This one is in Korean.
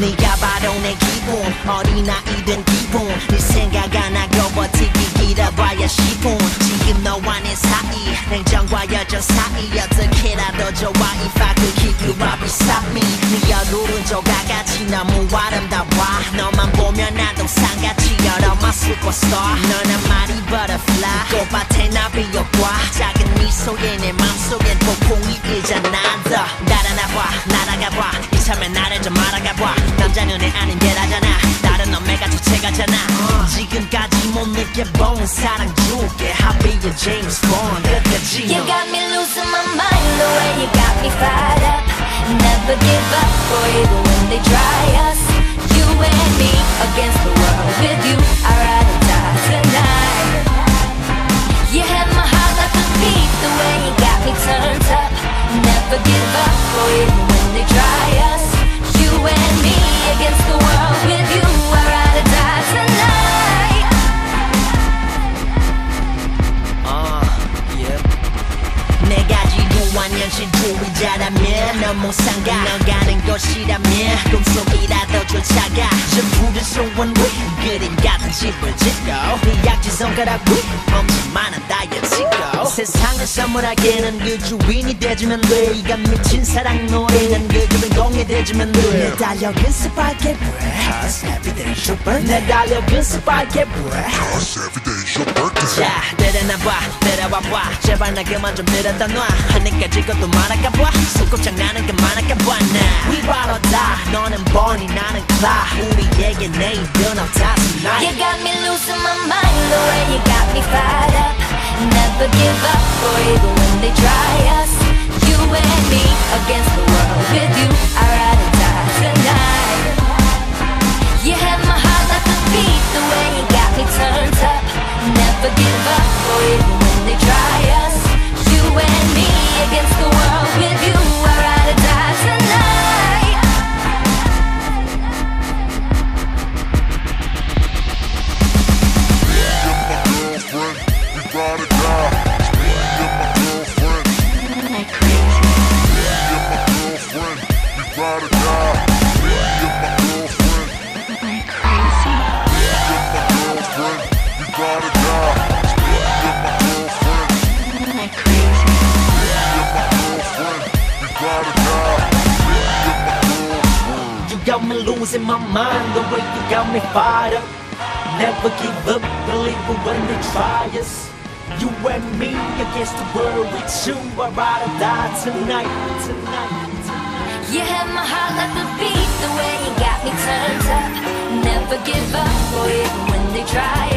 네가 바로 내 기분 어린아이든 기분. 네 생각 안 하고 버티기 길어봐야 10분. 지금 너와 내 사이 냉정과 여전 사이 어떻게라도 좋아 If I could keep you right beside me. 네 얼굴은 조각같이 너무 아름다워. 너만 보면 여러 my superstar 너는 말이 butterfly 꽃밭에 나비효과 작은 미소에 내 맘속엔 폭풍이 일잖아 더 날아나봐 날아가봐 이참에 나를 좀 알아가봐 남자는 애 아닌 게라잖아 다른 놈매가 주체가잖아 지금까지 못 느껴본 사랑 줄게 하비의 제임스 본 끝까지 You got me losing my mind the way you got me fired up. Never give up, boy, even when they try us. You and me against the world. With you, 지루한 현실 주의자라면 너무 상가. 너 가는 곳이라면 꿈속이라도 쫓아가. 전부를 소원 위 그림 같은 집을 짓고. 네 약지 손가락 위 엄청 많은 다이어 찍고. 세상을 선물하기에는 그 주인이 돼주면 돼 이가 미친 사랑 노래는 그 주인공이 돼주면 돼내 달력은 스파이크 breath Every day's your birthday 내 달력은 스파이크 Cause every day's your birthday. 자 내려놔봐 내려와봐 제발 나 그만 좀 내려다 놔 하늘까지 것도 말할까봐 손꼽장 나는 그만할까봐 나 위바로다 너는 버니 나는 클라 우리에게 내일은 없다 You tonight got me losing my mind the way you got me fired up. Never give up, got me losing my mind the way you got me fired up. Never give up, believe it when they try us You and me against the world with you I'd rather die tonight, tonight, You had my heart like a beat, the way you got me turned up. Never give up, boy, even